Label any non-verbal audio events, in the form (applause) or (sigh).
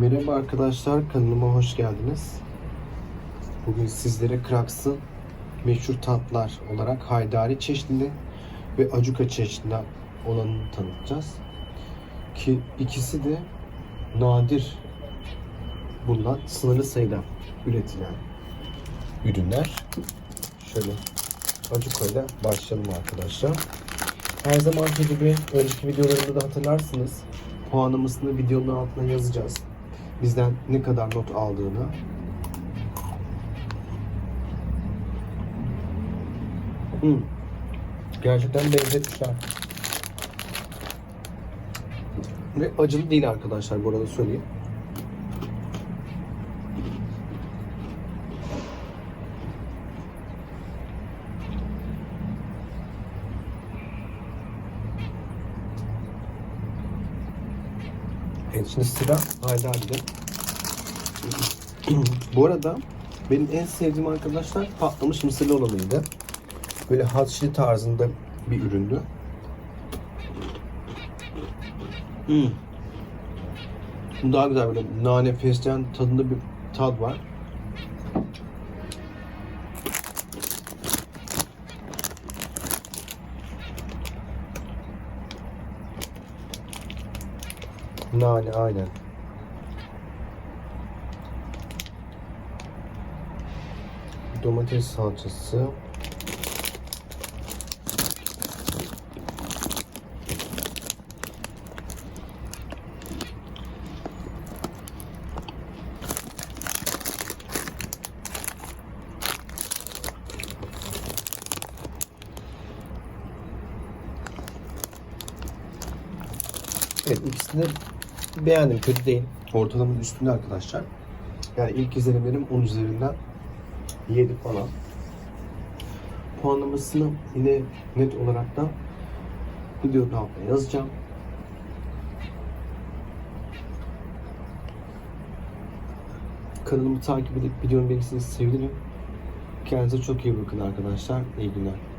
Merhaba arkadaşlar, kanalıma hoş geldiniz. Bugün sizlere Kraks'ın meşhur tatlar olarak haydari çeşnili ve acuka çeşnili olanını tanıtacağız. Ki ikisi de nadir bulunan sınırlı sayıda üretilen ürünler. Şöyle acukayla başlayalım arkadaşlar. Her zamanki gibi önceki videolarımda da hatırlarsınız. Puanlamasını videonun altına yazacağız. Bizden ne kadar not aldığını. Hmm. Gerçekten benzetmişler. Ve acılı değil arkadaşlar bu arada söyleyeyim. Evet şimdi sıra Haydar'da. (clears throat) Bu arada benim en sevdiğim arkadaşlar patlamış mısırlı olanıydı. Böyle hatçı tarzında bir üründü. Hmm. Daha güzel böyle nane fesleğen tadında bir tad var. Nane aynen. Domates salçası. Evet ikisini beğendim kötü değil. Ortalamanın üstünde arkadaşlar. Yani ilk izlenimlerim 10 üzerinden 7 falan. Puanlamasını yine net olarak da videonun altına yazacağım. Kanalımı takip edip videomu beğenirseniz sevinirim. Kendinize çok iyi bakın arkadaşlar. İyi günler.